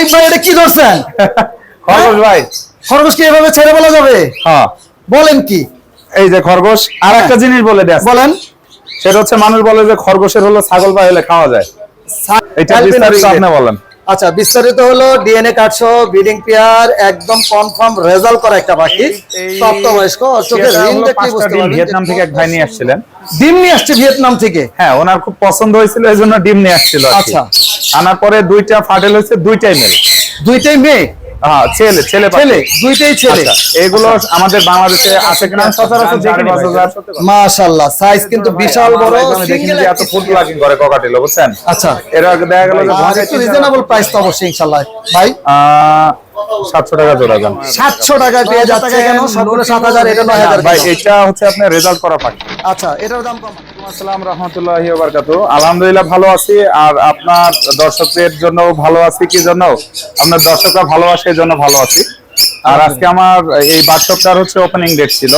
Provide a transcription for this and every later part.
আরিফ ভাই এটা কি ধরছেন? খরগোশ ভাই। খরগোশ কি এভাবে ছেড়ে বলা যাবে? হ্যাঁ। বলেন কি? এই যে খরগোশ আর একটা জিনিস বলে দেয় বলেন। সেটা হচ্ছে মানুষ বলে যে খরগোশের হলো ছাগল বা হলে খাওয়া যায়। এটা আপনি বলেন। আচ্ছা বিস্তারিত হলো ডিএনএ কার্ডসহ ব্রিডিং পেয়ার একদম কনফার্ম রেজাল্ট করা একটা পাখি প্রাপ্তবয়স্ক চোখের রিং দেখতে বুঝতে পারলেন? পারবেন ভিয়েতনাম থেকে এক ভাই নিয়ে আসছিলেন। ডিম নিয়ে আসছে ভিয়েতনাম থেকে? হ্যাঁ ওনার খুব পছন্দ হয়েছিল এই জন্য ডিম নিয়ে আসছিল আচ্ছা। আনার পরে দুইটা ফাটেল হয়েছে দুইটাই মেয়ে। দুইটাই মেয়ে? হ্যাঁ ছেলে ছেলে। ছেলে দুইটাই ছেলে। আচ্ছা, এগুলো আমাদের বাংলাদেশে আছে কিনা? সচরাচর যেটা সত্যি কথা। মাশাআল্লাহ সাইজ কিন্তু বিশাল বড়। সিঙ্গেল এত করে ককাটেল বুঝছেন? আচ্ছা। এর আগে দেখা গেল যে রিজনেবল প্রাইস তো অবশ্যই ইনশাআল্লাহ। ভাই? সাতশো টাকা জোড়া সাতশো টাকায় পেয়ে যাচ্ছে কেন? সবগুলো সাত হাজার এটা নয় হাজার ভাই এটা হচ্ছে আপনার রেজাল্ট করা পাখি। আচ্ছা এটার দাম কম। আসসালাম রহমতুল্লাহি বারকাতু আলহামদুলিল্লাহ ভালো আছি আর আপনার দর্শকদের জন্য ভালো আছি কি জন্য? আপনার দর্শকরা ভালোবাসে জন্য ভালো আছি। আর আজকে আমার এই বার্ষকটার হচ্ছে ওপেনিং ডেট ছিল।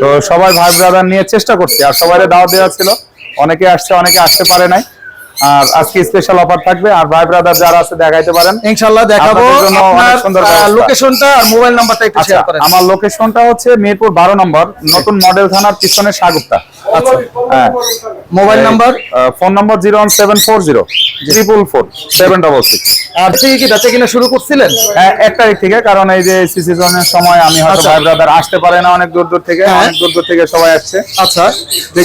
তো সবাই ভাই ব্রাদার নিয়ে চেষ্টা করছি আর সবাই দাওয়াত দেওয়া ছিল। অনেকে আসছে অনেকে আসতে পারে নাই। আর আজকে স্পেশাল অফার থাকবে আর ভাই ব্রাদার যারা আছে দেখাইতে পারেন। ইনশাআল্লাহ দেখাবো আপনার সুন্দর লোকেশনটা আর মোবাইল নাম্বারটা একটু আচ্ছা শেয়ার করেন। আমার লোকেশনটা হচ্ছে মিরপুর বারো নম্বর নতুন মডেল থানার পিছনে সাগুপ্তা। আচ্ছা হ্যাঁ। Mobile number phone number zero one seven four zero triple four seven double six আর থেকে কি বেচা কিনা শুরু করছিলেন? এক তারিখ থেকে কারণ এই যে সিজনের সময় আমি হয়তো। ভাই ব্রাদার আসতে পারে না অনেক দূর দূর থেকে হ্যাঁ। অনেক দূর দূর থেকে সবাই আসছে। আচ্ছা।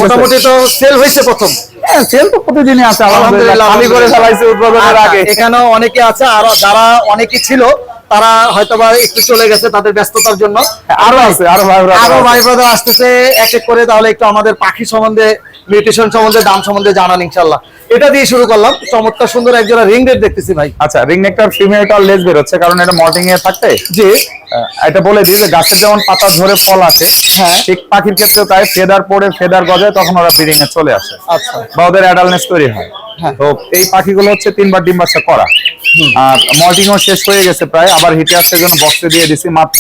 মোটামুটি তো সেল হয়েছে প্রথম। হ্যাঁ সেল তো প্রতিদিনই আছে আলহামদুলিল্লাহ। খালি করে ফেলাইছে উদ্বোধনের আচ্ছা, আগে। এখানেও অনেকে আছে আর যারা অনেকে ছিল তারা হয়তো বা একটু চলে গেছে তাদের ব্যস্ততার জন্য। আরও আছে আরও ভাই আরও ভাই ব্রাদার আসতেছে এক এক করে তাহলে একটু আমাদের পাখি সম্বন্ধে মিউটেশন সম্বন্ধে দাম সম্বন্ধে জানান ইনশাল্লাহ এটা দিয়ে শুরু করলাম। চমৎকার সুন্দর একজন রিং রেট দেখতেছি ভাই। আচ্ছা রিং নেকটার ফিমেলটা লেজ বের হচ্ছে কারণ এটা মর্নিং এ থাকতে? জি। এটা বলে দিই যে গাছের যেমন পাতা ধরে ফল আসে হ্যাঁ। ঠিক পাখির ক্ষেত্রেও তাই ফেদার পড়ে ফেদার গজায় তখন ওরা ব্রিডিং এ চলে আসে। আচ্ছা। বা ওদের অ্যাডালনেস তৈরি হয়। হ্যাঁ। তো এই পাখিগুলো হচ্ছে তিনবার ডিম বাচ্চা করা আর মল্টিংও শেষ হয়ে গেছে প্রায় আবার হিটে আসছে জন্য বক্সে দিয়ে দিছি মাত্র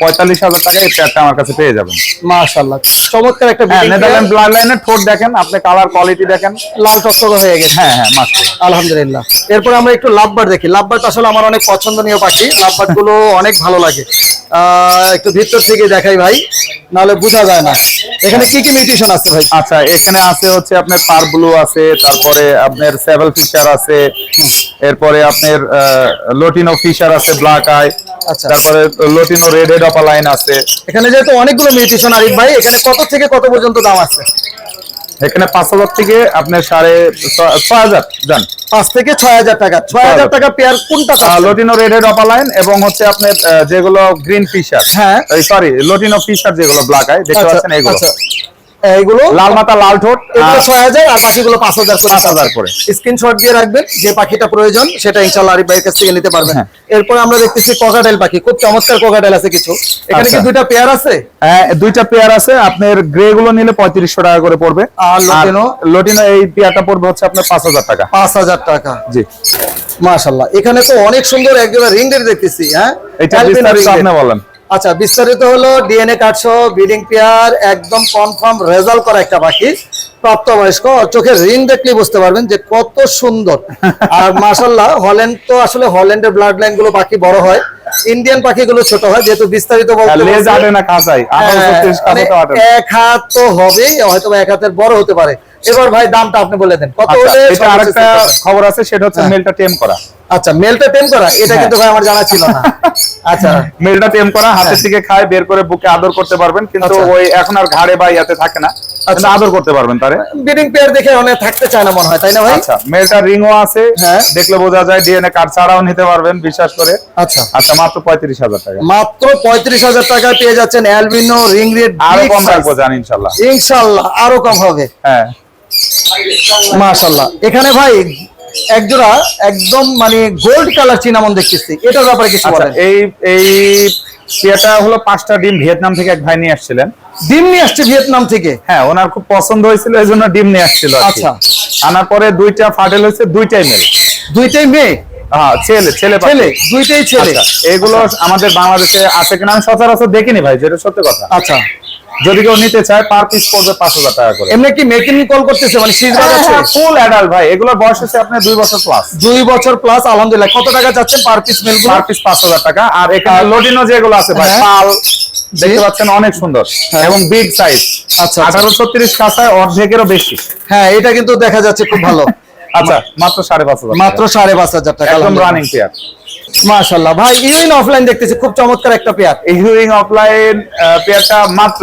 পঁয়তাল্লিশ হাজার টাকায় এই পেয়ারটা আমার কাছে পেয়ে যাবেন। মাশাআল্লাহ। চমৎকার একটা নেদারল্যান্ড ব্লাড লাইনের ঠোঁট দেখেন আপনি কালার কোয়ালিটি দেখেন। লাল টকটকে হয়ে গেছে। হ্যাঁ হ্যাঁ মাত্র। আলহামদুলিল্লাহ। এরপর আমরা একটু লাভবার দেখি। লাভবার্ড আসলে আমার অনেক পছন্দনীয় পাখি। লাভবার্ডগুলো অনেক ভালো লাগে। একটু ভিতর থেকে দেখাই ভাই নাহলে বোঝা যায় না। এখানে কি কি মিউটেশন আছে ভাই? আচ্ছা এখানে আছে হচ্ছে আপনার পার ব্লু আছে তারপরে আপনার সেভেল ফিশার আছে এরপরে আপনার লোটিনো ফিশার আছে ব্ল্যাক আই আচ্ছা। তারপরে লোটিনো রেড হেড অপালাইন আছে। এখানে যেহেতু অনেকগুলো মিউটেশন আরিফ ভাই এখানে কত থেকে কত পর্যন্ত দাম আছে? এখানে পাঁচ হাজার থেকে আপনার সাড়ে ছয় হাজার যান পাঁচ থেকে ছয় হাজার টাকা ছয় হাজার টাকা পেয়ার কোনটা? লোটিনো রেড হেড অপালাইন এবং হচ্ছে আপনার যেগুলো গ্রিন ফিশার হ্যাঁ। সরি লোটিনো ফিশার যেগুলো ব্ল্যাক আই দেখতে আচ্ছা, পাচ্ছেন এগুলো আচ্ছা। এইগুলো লাল মাথা লাল ঠোঁট এগুলো ছয় হাজার আর বাকিগুলো পাঁচ হাজার করে পাঁচ হাজার করে। স্ক্রিনশট দিয়ে রাখবেন যে পাখিটা প্রয়োজন সেটা ইনশাল্লাহ আরিফ ভাইয়ের কাছ থেকে নিতে পারবেন। হ্যাঁ। এরপর আমরা দেখতেছি ককাটেল পাখি খুব চমৎকার ককাটেল আছে কিছু। এখানে কি আচ্ছা। দুইটা পেয়ার আছে? হ্যাঁ, দুইটা পেয়ার আছে। আপনার গ্রে গুলো নিলে পঁয়ত্রিশশো টাকা করে পড়বে। আর লটিনো? লটিনো এই পেয়ারটা পড়বে হচ্ছে আপনার পাঁচ হাজার টাকা। পাঁচ হাজার টাকা। জি। মাশাল্লাহ এখানে তো অনেক সুন্দর একজোড়া রিং দেখতেছি হ্যাঁ? এটা আপনি বলেন। আচ্ছা বিস্তারিত হলো ডিএনএ কার্ডসহ ব্রিডিং পেয়ার একদম কনফার্ম রেজাল্ট করা একটা পাখি প্রাপ্তবয়স্ক চোখের রিং দেখলেই বুঝতে পারবেন যে কত সুন্দর। আর মাশাল্লাহ হল্যান্ড তো আসলে হল্যান্ডের ব্লাড লাইনগুলো পাখি বড় হয়। ইন্ডিয়ান পাখিগুলো ছোট হয় যেহেতু বিস্তারিত বলতে হ্যাঁ, না। এক হাত তো হবেই হয়তো এক হাতের বড় হতে পারে। এবার ভাই দামটা আপনি বলে দেন। কত আচ্ছা, হলে এটা আরেকটা খবর আছে সেটা হচ্ছে হ্যাঁ। মেলটা টেম করা। আচ্ছা মেলটা টেন করা? এটা হ্যাঁ। কিন্তু ভাই আমার জানা ছিল না। আচ্ছা। মেলটা টেম করা হাতের থেকে খায় বের করে বুকে আদর করতে পারবেন কিন্তু আচ্ছা। ওই এখন আর ঘাড়ে বা ইয়াতে থাকে না। কিন্তু আদর করতে পারবেন তারে। ব্রিডিং পেয়ার দেখে অনেক থাকতে চায় না মনে হয় তাই না ভাই? আচ্ছা মেলটা রিংও আছে। হ্যাঁ। দেখলে বোঝা যায় ডিএনএ কার্ড ছাড়াও নিতে পারবেন বিশ্বাস করে। আচ্ছা। আচ্ছা মাত্র পঁয়ত্রিশ হাজার টাকা। মাত্র পঁয়ত্রিশ হাজার টাকায় পেয়ে যাচ্ছেন অ্যালবিনো রিং রেড আরও কম রাখব জান ইনশাল্লাহ। ইনশাল্লাহ আরও কম হবে। হ্যাঁ। মাশাল্লাহ এখানে ভাই একজোড়া একদম মানে গোল্ড কালার চিনামন দেখতেছি। এটার ব্যাপারে কিছু আচ্ছা বলেন। এই এই এটা হলো পাঁচটা ডিম ভিয়েতনাম থেকে এক ভাই নিয়ে আসছিলেন। ডিম নিয়ে আসছে ভিয়েতনাম থেকে? হ্যাঁ ওনার খুব পছন্দ হয়েছিল এই জন্য ডিম নিয়ে আসছিল আচ্ছা। আনার পরে দুইটা ফাটেল হয়েছে দুইটাই মেল দুইটাই মেয়ে? হ্যাঁ ছেলে। ছেলে দুইটাই ছেলে। আচ্ছা, এগুলো আমাদের বাংলাদেশে আছে কিনা আমি সচরাচর দেখিনি ভাই যেটা সত্যি কথা। আচ্ছা। যদি কেউ নিতে চায় পার পিস পড়বে পাঁচ হাজার টাকা করে। এমনি কি মেকিং কল করতেছে মানে বাজাচ্ছে? ফুল অ্যাডাল্ট ভাই। এগুলোর বয়স হচ্ছে আপনার দুই বছর প্লাস দুই বছর প্লাস আলহামদুলিল্লাহ। কত টাকা যাচ্ছেন per piece male per piece পাঁচ হাজার টাকা। আর এখানে লোডিনো যেগুলো আছে ভাই হ্যাঁ। পাল দেখতে পাচ্ছেন অনেক সুন্দর। হ্যাঁ। এবং বিগ সাইজ আচ্ছা, আচ্ছা। আঠারো ছত্রিশ কাঁচায় অর্ধেকেরও বেশি। হ্যাঁ এটা কিন্তু দেখা যাচ্ছে খুব ভালো। আচ্ছা মাত্র সাড়ে পাঁচ হাজার মাত্র সাড়ে পাঁচ হাজার টাকা একদম রানিং পেয়ার মাশাল্লাহ ভাই ইউইন অফলাইন দেখতেছি খুব চমৎকার একটা পেয়ার। অফলাইন পেয়ারটা মাত্র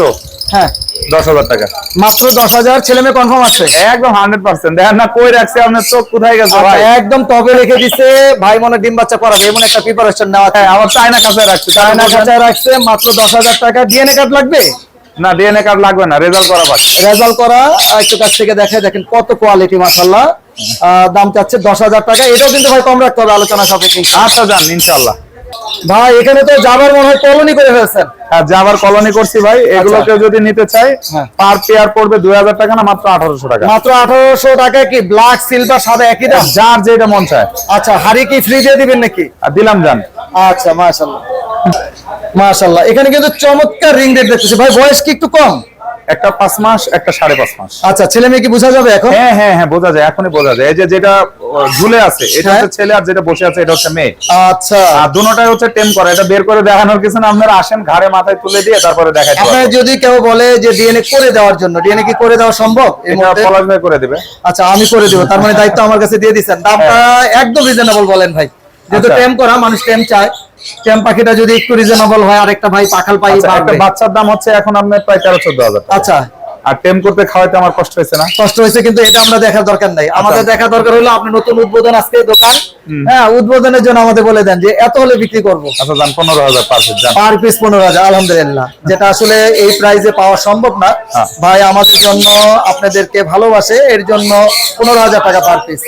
হ্যাঁ। দশ হাজার টাকা। মাত্র দশ হাজার ছেলে মেয়ে কনফার্ম আছে। একদম হান্ড্রেড পার্সেন্ট দেখেন না কই রাখছে আপনার চোখ কোথায় গেছে আচ্ছা, ভাই? একদম টপে রেখে দিছে ভাই মনে ডিম বাচ্চা করাবে এমন একটা প্রিপারেশন নেওয়া হ্যাঁ আমার চায়না কাছে রাখছে চায়না কাঁচায় রাখছে। মাত্র দশ হাজার টাকা। ডিএনএ কার্ড লাগবে? না ডিএনএ কার্ড লাগবে না রেজাল্ট করা রেজাল্ট করা একটু কাছ থেকে দেখে দেখেন কত কোয়ালিটি মাসাল্লাহ দাম চাচ্ছে দশ হাজার টাকা। এটাও কিন্তু ভাই কম রাখতে হবে আলোচনা সাপেক্ষে। আচ্ছা যান ইনশাল্লাহ ভাই এখানে তো যাবার মনে হয় কলোনি করে ফেলছেন। আর যাবার কলোনি করছি ভাই। এগুলো কেউ যদি নিতে চায় হ্যাঁ। পার পেয়ার পড়বে দুই হাজার টাকা না মাত্র আঠারোশো টাকা। মাত্র আঠারোশো টাকা কি ব্ল্যাক সিলভার সাদা একই দাম? যার যেটা মন চায়। আচ্ছা হাড়ি কি ফ্রি দিয়ে দিবেন নাকি? আর দিলাম যান। আচ্ছা মাশাল্লাহ মাশাল্লাহ এখানে কিন্তু চমৎকার রিং রেট দেখতেছি। ভাই বয়স কি একটু কম? একটা পাঁচ মাস একটা সাড়ে পাঁচ মাস। আচ্ছা ছেলে মেয়ে কি বোঝা যাবে এখন? হ্যাঁ হ্যাঁ হ্যাঁ বোঝা যায় এখনই বোঝা যায়। এই যে যেটা ঝুলে আছে এটা হ্যাঁ। হচ্ছে ছেলে আর যেটা বসে আছে এটা হচ্ছে মেয়ে। আচ্ছা। আর দুটোটাই হচ্ছে টেম করা এটা বের করে দেখানোর কিছু না। আপনারা আসেন ঘাড়ে মাথায় তুলে দিয়ে তারপরে দেখাইতে আপনার। যদি কেউ বলে যে ডিএনএ করে দেওয়ার জন্য ডিএনএ কি করে দেওয়া সম্ভব এটা? পলাশ ভাই করে দিবে। আচ্ছা আমি করে দিব তার মানে দায়িত্ব আমার কাছে দিয়ে দিচ্ছেন। দামটা একদম রিজনেবল বলেন ভাই। যেহেতু আচ্ছা। টেম করা মানুষ টেম চায়। টেম পাখিটা যদি একটু রিজনেবল হয় আরেকটা ভাই পাখাল পাই আচ্ছা, একটা বাচ্চার দাম হচ্ছে এখন আপনার প্রায় তেরো চোদ্দ হাজার। আচ্ছা আর টেম করতে খাওয়াইতে আমার কষ্ট হয়েছে না? কষ্ট হয়েছে কিন্তু এটা আমরা দেখার দরকার নাই। আমাদের আচ্ছা। দেখা দরকার হলো আপনি নতুন উদ্বোধন আজকে দোকান হ্যাঁ উদ্বোধনের জন্য আমাদের বলে দেন যে এত হলে বিক্রি করব। আচ্ছা পনেরো হাজার পার পিস পার পিস পনেরো হাজার আলহামদুলিল্লাহ। যেটা আসলে এই প্রাইজে পাওয়া সম্ভব না। হ্যাঁ। ভাই আমাদের জন্য আপনাদেরকে ভালোবাসে এর জন্য পনেরো হাজার টাকা পার পিস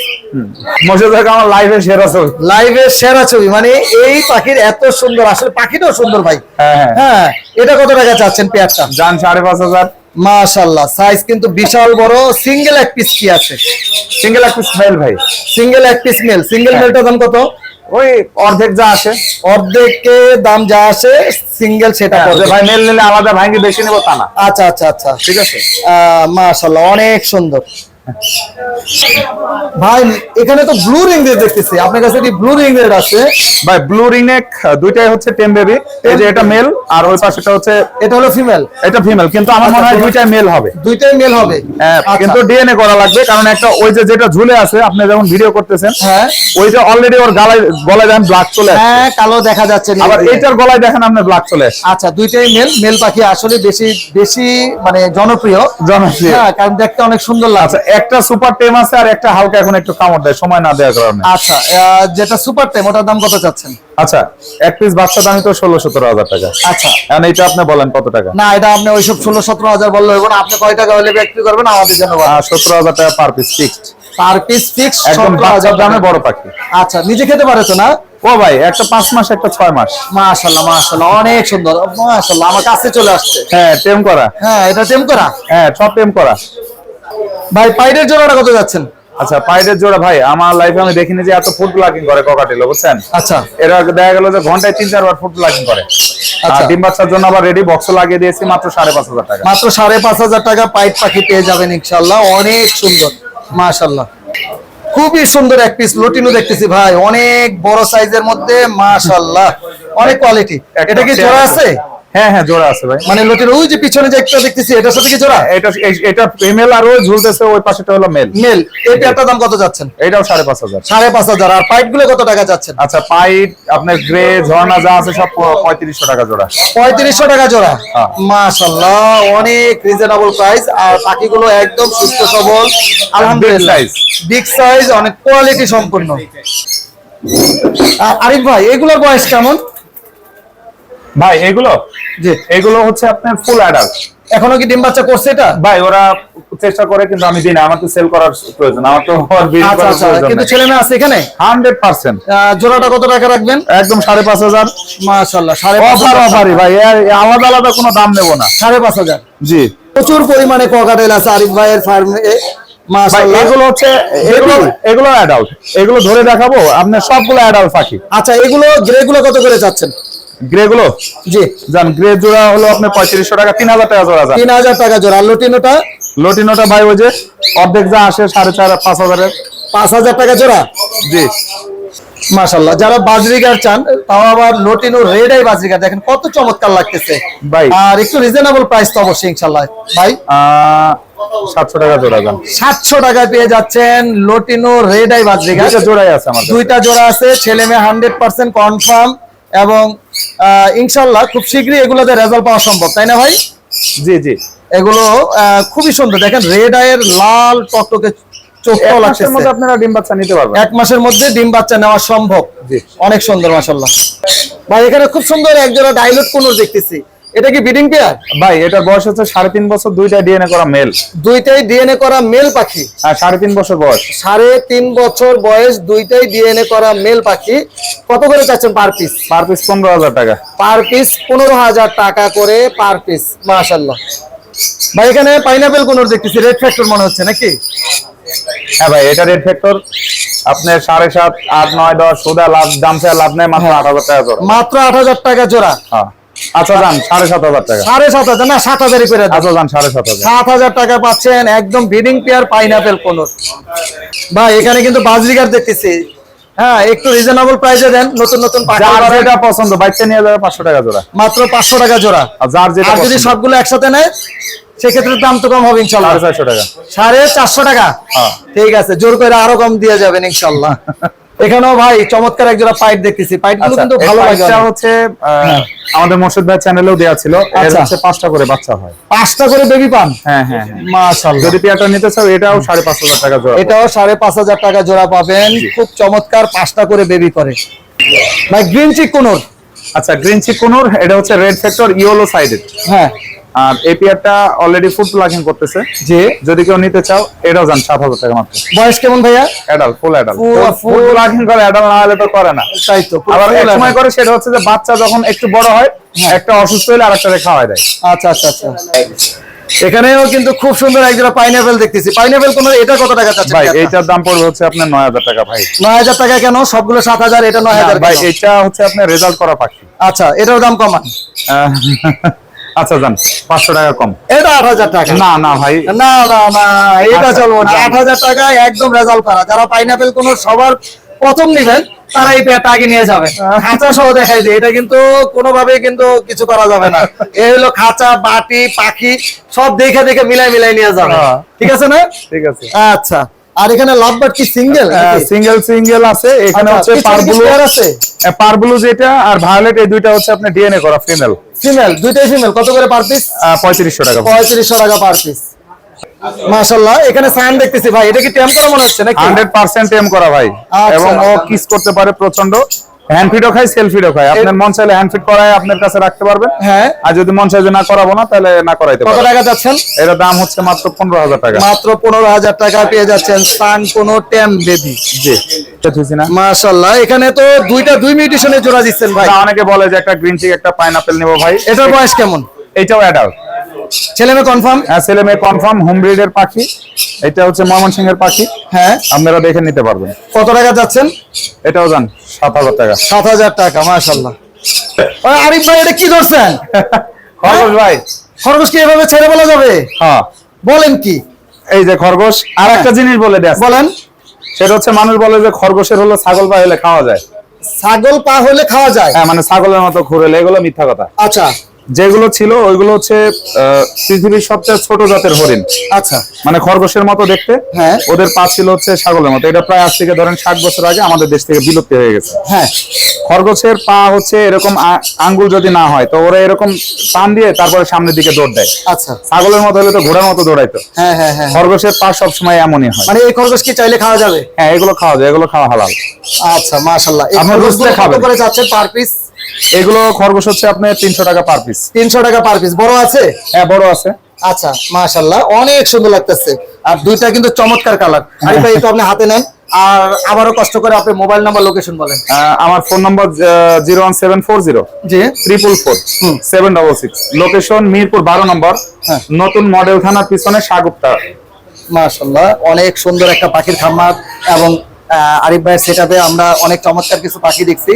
থেকে আমার লাইভে শেয়ার আছে লাইভে সেরা ছবি। মানে এই পাখির এত সুন্দর আসলে পাখিটাও সুন্দর ভাই। হ্যাঁ হ্যাঁ। হ্যাঁ এটা কত টাকা চাচ্ছেন পেয়ারটা? পাঁচ হাজার। মাশাল্লাহ সাইজ কিন্তু বিশাল বড় সিঙ্গেল এক পিস কি আছে? সিঙ্গেল এক পিস মেল ভাই সিঙ্গেল এক পিস মেল সিঙ্গেল হ্যাঁ। মেলটার দাম কত? ওই অর্ধেক যা আসে। অর্ধেকে দাম যা আসে সিঙ্গেল সেটা করবে ভাই মেল নিলে আলাদা ভাঙ্গি বেশি নেব তা না। আচ্ছা আচ্ছা আচ্ছা। ঠিক আছে? মাশাল্লাহ অনেক সুন্দর। ভাই এখানে তো ব্লু রিং রেড দেখতেছি। আপনার কাছে কি ব্লু রিং রেড আছে? ভাই ব্লু রিং নেক দুইটাই হচ্ছে টেম বেবি এই যে এটা মেল আর ওই পাশেটা হচ্ছে এটা হলো ফিমেল এটা ফিমেল কিন্তু আমার মনে হয় দুইটাই মেল হবে। দুইটাই মেল হবে। হ্যাঁ, আচ্ছা। কিন্তু ডিএনএ করা লাগবে কারণ একটা ওই যে যেটা ঝুলে আছে আপনি যখন ভিডিও করতেছেন হ্যাঁ। ওইটা অলরেডি ওর গলায় গলায় দেখেন ব্লাড চলে আসছে। হ্যাঁ কালো দেখা যাচ্ছে আবার দিয়ে। এইটার গলায় দেখেন আপনি ব্লাড চলে আসছে। আচ্ছা দুইটাই মেল মেল পাখি আসলে বেশি বেশি মানে জনপ্রিয়। জনপ্রিয়। হ্যাঁ কারণ দেখতে অনেক সুন্দর লাগছে। আচ্ছা একটা সুপার টেম আছে আর একটা হালকা এখন একটু কামড় দেয় সময় না দেওয়ার কারণে। আচ্ছা যেটা সুপার টাইম ওটার দাম কত চাচ্ছেন? আচ্ছা এক পিস বাচ্চা দামি তো ষোলো সতেরো হাজার টাকা। আচ্ছা। এখন এইটা আপনি বলেন কত টাকা? না এটা আপনি ওইসব ষোলো সতেরো হাজার বললে হইব না আপনি কয় টাকা হলে বিক্রি করবেন আমাদের জন্য সতেরো হাজার টাকা per piece fixed per piece fix একদম বাচ্চার দামে বড় পাখি। আচ্ছা নিজে খেতে পারে তো না? ও ভাই একটা পাঁচ মাস একটা ছয় মাস। মাশাল্লাহ মাশাল্লাহ অনেক সুন্দর মাশাল্লাহ আমার কাছে চলে আসছে। হ্যাঁ টেম করা। হ্যাঁ এটা টেম করা? হ্যাঁ সব টেম করা। ভাই পাইডের জোড়াটা কত যাচ্ছেন? আচ্ছা পাইডের জোড়া ভাই আমার লাইফে আমি দেখিনি যে এত ফুড ব্লকিং করে ককাটিলো বুঝছেন? আচ্ছা। এরা দেখা গেল যে ঘন্টায় তিন চারবার ফুড ব্লকিং করে। আচ্ছা। ডিম বাচ্চার জন্য আবার রেডি বক্স লাগিয়ে দিয়েছি মাত্র সাড়ে পাঁচ হাজার টাকা। মাত্র সাড়ে পাঁচ হাজার টাকা পাইট পাখি পেয়ে যাবেন ইনশাল্লাহ অনেক সুন্দর মাশাল্লাহ খুবই সুন্দর এক পিস লটিনো দেখতেছি ভাই অনেক বড় সাইজের মধ্যে মাশাল্লাহ অনেক কোয়ালিটি এটা কি জোড়া আছে? হ্যাঁ হ্যাঁ জোড়া আছে ভাই। মানে লটিনো ওই যে পিছনে যে একটা দেখতেছি এটার সাথে কি জোড়া? এটা এটা ফিমেল আর ওই ঝুলতেছে ওই পাশেটা হলো মেল মেল এই পেয়ারটার দাম কত যাচ্ছেন? এটাও সাড়ে পাঁচ হাজার। সাড়ে পাঁচ হাজার। আর পাইপগুলো কত টাকা যাচ্ছেন? আচ্ছা পাইট আপনার গ্রে ঝর্ণা যা আছে সব পঁয়ত্রিশশো টাকা জোড়া। পঁয়ত্রিশশো টাকা জোড়া? হ্যাঁ। অনেক রিজনেবল প্রাইস আর পাখিগুলো একদম সুস্থ সবল। আলহামদুলিল্লাহ। বিগ সাইজ অনেক কোয়ালিটি সম্পূর্ণ। আর আরিফ ভাই এগুলোর বয়স কেমন? ভাই এগুলো? জি। এগুলো হচ্ছে আপনার ফুল অ্যাডাল্ট এখনও কি ডিম বাচ্চা করছে এটা? ভাই ওরা চেষ্টা করে কিন্তু আমি দিই না। আমার তো সেল করার প্রয়োজন। আমার তো আচ্ছা আচ্ছা। কিন্তু ছেলে মেয়ে আছে এখানে? Hundred percent. আহ, জোড়াটা কত টাকা রাখবেন? একদম সাড়ে পাঁচ হাজার। মাশাল্লাহ সাড়ে পাঁচ অফার হাজার। অফারই ভাই। এর আলাদা আলাদা কোনো দাম নেব না। সাড়ে পাঁচ হাজার। জি। প্রচুর পরিমাণে ককাটেল আছে আরিফ ভাইয়ের ফার্মে ভাই এগুলো হচ্ছে এগুলো এগুলো অ্যাডাল্ট এগুলো ধরে দেখাবো আপনার সবগুলো অ্যাডাল্ট পাখি। আচ্ছা এগুলো গ্রে গুলো কত করে চাচ্ছেন? গ্রে গুলো? জি। যান গ্রে জোড়া হলো আপনার পঁয়ত্রিশশো টাকা তিন হাজার টাকা জোড়া তিন হাজার টাকা জোড়া। লটিনোটা লটিনোটা ভাই ওই যে অর্ধেক যা আসে সাড়ে চার পাঁচ হাজারের। পাঁচ হাজার টাকা জোড়া? জি। মাশাল্লাহ যারা বাজরিগার চান তাও আবার লটিনো রেড আই বাজরিগার। দেখেন কত চমৎকার লাগতেছে। ভাই। আর একটু রিজনেবল প্রাইস তো অবশ্যই ইনশাল্লাহ ভাই? সাতশো টাকা জোড়া যান সাতশো টাকায় পেয়ে যাচ্ছেন লটিনো রেড আই বাজরিগার। জোড়াই আছে আমার দুইটা জোড়া আছে ছেলে মেয়ে হান্ড্রেড পার্সেন্ট কনফার্ম এবং ইনশাল্লাহ খুব শীঘ্রই এগুলোতে রেজাল্ট পাওয়া সম্ভব তাই না ভাই? জি জি। এগুলো খুবই সুন্দর। দেখেন রেড আয়ের লাল টকটকে চোখটাও মাসের আপনারা ডিম বাচ্চা নিতে পারবেন। এক মাসের মধ্যে ডিম বাচ্চা নেওয়া সম্ভব। অনেক সুন্দর মাসাল্লাহ ভাই এখানে খুব সুন্দর এক জোড়া ডাইলট কোন দেখতেছি। এটা কি বিডিং পেয়ার ভাই এটার বয়স হচ্ছে সাড়ে তিন বছর দুইটা ডিএনএ করা মেল দুইটাই ডিএনএ করা মেল পাখি? আর সাড়ে তিন বছর বয়স। সাড়ে তিন বছর বয়স দুইটাই ডিএনএ করা মেল পাখি। কত করে চাচ্ছেন পার পিস পার পিস পনেরো হাজার টাকা। পার পিস পনেরো হাজার টাকা করে পার পিস মাশাল্লাহ ভাই এখানে পাইনাপেল কোনোর দেখতেছি রেড ফ্যাক্টর মনে হচ্ছে নাকি? হ্যাঁ ভাই এটা রেড ফ্যাক্টর আপনার সাড়ে সাত আট নয় দশ সুদা লাভ দাম লাভ নেই মাত্র আট হাজার টাকা জোড়া। মাত্র আট হাজার টাকা জোড়া। হ্যাঁ। আচ্ছা যান সাড়ে সাত হাজার টাকা। সাড়ে সাত হাজার না সাত হাজারই করে আচ্ছা যান সাড়ে সাত হাজার। সাত হাজার টাকা পাচ্ছেন একদম বিডিং পেয়ার পাইনাপেল কোনোর ভাই এখানে কিন্তু বাজরিগার দেখতেছি। হ্যাঁ একটু রিজনেবল প্রাইসে দেন নতুন নতুন যার। যেটা পছন্দ বাচ্চা নিয়ে যাবে পাঁচশো টাকা জোড়া। মাত্র পাঁচশো টাকা জোড়া। আর যার যেটা যদি সবগুলো একসাথে নেয় সেক্ষেত্রে দাম তো কম হবে ইনশাল্লাহ। সাড়ে চারশো টাকা। সাড়ে চারশো টাকা? হ্যাঁ। ঠিক আছে জোর করে আরও কম দিয়ে যাবেন ইনশাল্লাহ। এখানেও ভাই চমৎকার এক জোড়া পাইট দেখতেছি। পাইটগুলো আচ্ছা কিন্তু ভালো লাগে। হচ্ছে আহ, আমাদের মোর্শেদ ভাই চ্যানেলেও দেওয়া ছিল। এর আচ্ছা। হচ্ছে পাঁচটা করে বাচ্চা হয়। পাঁচটা করে বেবি পান? হ্যাঁ হ্যাঁ হ্যাঁ। মাশাল্লাহ যদি পেয়ারটা নিতে চাও এটাও সাড়ে পাঁচ হাজার টাকা জোড়া এটাও সাড়ে পাঁচ হাজার টাকা জোড়া পাবেন। খুব চমৎকার পাঁচটা করে বেবি করে। ভাই গ্রিন চিক কোনোর। আচ্ছা গ্রিন চিকুনুর এটা হচ্ছে রেড ফ্যাক্টর ইয়েলো সাইডেড হ্যাঁ। আর এই পেয়ারটা অলরেডি ফুড প্লাকিং করতেছে। যে যদি কেউ নিতে চাও এটাও যান সাত হাজার টাকা মাত্র। বয়স কেমন ভাইয়া? Adult full adult full plucking করে অ্যাডাল না হলে তো করে না। তাই তো আবার এক সময় করে সেটা হচ্ছে যে বাচ্চা যখন একটু বড় হয় একটা অসুস্থ হলে আরেকটা খাওয়াই দেয়। আচ্ছা আচ্ছা আচ্ছা। এখানেও কিন্তু খুব সুন্দর এক জোড়া পাইনাপেল দেখতেছি। পাইনাপেল কোন এটা কত টাকা চাচ্ছেন ভাই এইটার দাম পড়বে হচ্ছে আপনার নয় হাজার টাকা ভাই। নয় হাজার টাকা কেন? সবগুলো সাত হাজার এটা নয় না, হাজার ভাই কেন? এটা হচ্ছে আপনার রেজাল্ট করা পাখি। আচ্ছা এটার দাম কমান। আচ্ছা যান পাঁচশো টাকা কম। এটা আট হাজার টাকা। না না ভাই। না না না এটা আচ্ছা, চলবো না। আট হাজার টাকায় একদম রেজাল্ট যারা পাইনাপেল কোন সবার প্রথম নিবেন তারা এই পেয়ারটা আগে নিয়ে যাবে। খাঁচা সহ দেখাই যে এটা কিন্তু কোনোভাবে কিন্তু কিছু করা যাবে না। এ হলো খাঁচা বাটি পাখি সব দেখে দেখে মিলাই মিলাই নিয়ে যাবে। হ্যাঁ। ঠিক আছে না? ঠিক আছে। আচ্ছা। আর এখানে লাভ বাট কি সিঙ্গেল সিঙ্গেল সিঙ্গেল আছে। এখানে হচ্ছে পারবুলু আছে? পারবুলু যেটা আর ভায়োলেট এই দুইটা হচ্ছে আপনার ডিএনএ করা ফিমেল ফিমেল দুইটাই ফিমেল কত করে পার পিস পঁয়ত্রিশশো টাকা। পঁয়ত্রিশশো টাকা পার পিস মাশাআল্লাহ এখানে সাইন দেখতেছি ভাই। এটা কি টেম করা মনে হচ্ছে নাকি? 100% টেম করা ভাই। আচ্ছা। এবং ও কিস করতে পারে প্রচণ্ড হ্যান্ড সেলফ ফিডও আপনার মন চাইলে হ্যান্ড ফিট করায় আপনার কাছে রাখতে পারবেন হ্যাঁ। আর যদি মন চাই যে না করাবো না তাহলে না করাইতে কত টাকা যাচ্ছেন? এর দাম হচ্ছে মাত্র পনেরো হাজার টাকা। মাত্র পনেরো হাজার টাকা পেয়ে যাচ্ছেন সান কোনো টেম বেবি জি। না? এখানে তো দুইটা দুই মিউটেশনে জোড়া দিচ্ছেন ভাই। অনেকে বলে যে একটা গ্রিন চিক একটা পাইনাপেল নেব ভাই। এটার বয়স কেমন? এটাও অ্যাডাল্ট ছেলে মেয়ে কনফার্ম হ্যাঁ ছেলে মেয়ে কনফার্ম হোম ব্রিডের পাখি। এটা হচ্ছে ময়মনসিংহের পাখি। হ্যাঁ। আপনারা দেখে নিতে পারবেন। কত টাকা যাচ্ছেন? এটাও যান সাত হাজার টাকা। সাত হাজার টাকা মাশাল্লাহ আরিফ ভাই এটা কি ধরছেন? খরগোশ ভাই। খরগোশ কি এভাবে ছেড়ে বলা যাবে? হ্যাঁ। বলেন কি? এই যে খরগোশ আর একটা জিনিস বলে দেয় বলেন। সেটা হচ্ছে মানুষ বলে যে খরগোশের হলো ছাগল পা হলে খাওয়া যায়। ছাগল পা হলে খাওয়া যায়? হ্যাঁ মানে ছাগলের মতো ঘুরেলে এগুলো মিথ্যা কথা। আচ্ছা। যেগুলো ছিল ওইগুলো হচ্ছে পৃথিবীর সবচেয়ে ছোট জাতের হরিণ। আচ্ছা। মানে খরগোশের মতো দেখতে। হ্যাঁ। ওদের পা ছিল হচ্ছে ছাগলের মতো। এটা প্রায় আজ থেকে ধরেন ষাট বছর আগে আমাদের দেশ থেকে বিলুপ্তি হয়ে গেছে। হ্যাঁ। খরগোশের পা হচ্ছে এরকম আঙ্গুল যদি না হয় তো ওরা এরকম টান দিয়ে তারপরে সামনের দিকে দৌড় দেয়। আচ্ছা। ছাগলের মতো হলে তো ঘোড়ার মতো দৌড়াইতো। হ্যাঁ হ্যাঁ হ্যাঁ। খরগোশের পা সবসময় এমনই হয়। মানে এই খরগোশ কি চাইলে খাওয়া যাবে? হ্যাঁ এগুলো খাওয়া যায় এগুলো খাওয়া হালাল। আচ্ছা মাশাল্লাহ এই আপনার কত খাবেন। করে যাচ্ছে পার পিস এগুলো খরগোশ হচ্ছে আপনার তিনশো টাকা পার পিস তিনশো টাকা পার পিস বড় আছে? হ্যাঁ বড় আছে। আচ্ছা মাশাল্লাহ অনেক সুন্দর লাগতেছে। আর দুইটা কিন্তু চমৎকার কালার আরিফ ভাই একটু আপনি হাতে নেন। আর আবারও কষ্ট করে আপনি মোবাইল নাম্বার লোকেশন বলেন। আমার phone number zero one seven four zero. জি। Triple four seven double six location Mirpur বারো নম্বর। হ্যাঁ। নতুন মডেল থানার পিছনে সাগুপ্তা। মাশাল্লাহ অনেক সুন্দর একটা পাখির খামার। এবং আরিফ ভাইয়ের সেটাতে আমরা অনেক চমৎকার কিছু পাখি দেখছি।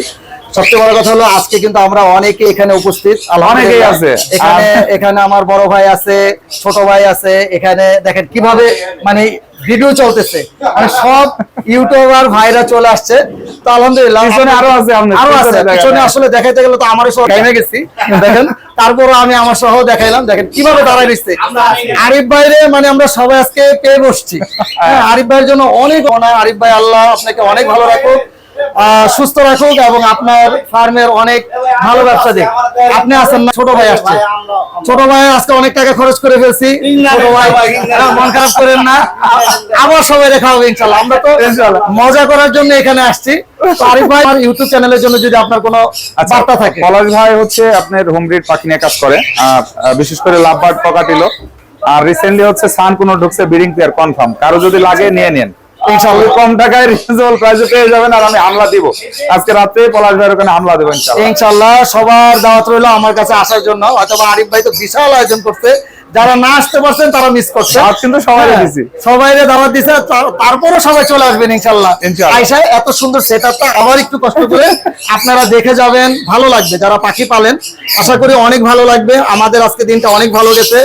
সবচেয়ে বড় কথা হলো আজকে কিন্তু আমরা অনেকে এখানে উপস্থিত। অনেকেই আছে। এখানে এখানে আমার বড় ভাই আছে ছোট ভাই আছে এখানে দেখেন কীভাবে মানে ভিডিও চলতেছে। মানে সব ইউটিউবার ভাইরা চলে আসছে। তো আলহামদুলিল্লাহ পিছনে আরও আছে আরও আছে। পিছনে। আসলে দেখাইতে গেলে তো আমারও সহ টাইমে গেছি। দেখেন তারপরও আমি আমার সহ দেখাইলাম। দেখেন কীভাবে দাঁড়াই দিচ্ছে আরিফ ভাইরে মানে আমরা সবাই আজকে পেয়ে বসছি। হ্যাঁ, আরিফ ভাইয়ের জন্য অনেক অনেক আরিফ ভাই আল্লাহ আপনাকে অনেক ভালো রাখুক। সুস্থ রাখুক এবং আপনার ফার্মের অনেক ভালো ব্যবসা দিক। আপনি আসেন না ছোট ভাই আসছে। ছোট ভাই আজকে অনেক টাকা খরচ করে ফেলছি। ছোট ভাই হ্যাঁ, মন খারাপ করেন না। আবার সবাই দেখা হবে ইনশাল্লাহ। আমরা তো মজা করার জন্য এখানে আসছি। আরিফ ভাই আমার ইউটিউব চ্যানেলের জন্য যদি আপনার কোনো আচ্ছা বার্তা থাকে। পলাশ ভাই হচ্ছে আপনার হোম ব্রিড পাখি নিয়ে কাজ করে। আর আহ, বিশেষ করে লাভবার্ড পকাটিলো। আর রিসেন্টলি হচ্ছে সান কোনো ঢুকছে বিডিং পেয়ার কনফার্ম কারও যদি লাগে নিয়ে নেন। ইনশাআল্লাহ কম টাকায় রিজনেবল প্রাইসে পেয়ে যাবেন আর আমি হামলা দিব। আজকে রাতে পলাশ ভাইয়ের ওখানে হামলা দেবো ইনশাআল্লাহ। ইনশাল্লাহ সবার দাওয়াত রইল আমার কাছে আসার জন্য। হয়তো বা আরিফ ভাই তো বিশাল আয়োজন করতে যারা না আসতে পারছেন তারা মিস করছে। কিন্তু সবাই হ্যাঁ, দিছি। সবাই দাওয়াত দিছে সবাই চলে আসবেন ইনশাআল্লাহ। এত সুন্দর সেটআপটা আবার একটু কষ্ট করে আপনারা দেখে যাবেন। ভালো লাগবে যারা পাখি পালেন আশা করি অনেক ভালো লাগবে। আমাদের আজকে দিনটা অনেক ভালো গেছে।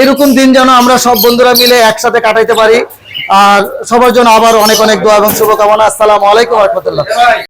এরকম দিন যেন আমরা সব বন্ধুরা মিলে একসাথে কাটাইতে পারি। আর সবার জন্য আবার অনেক অনেক দোয়া এবং শুভকামনা। আসসালামু আলাইকুম রহমতুল্লাহ।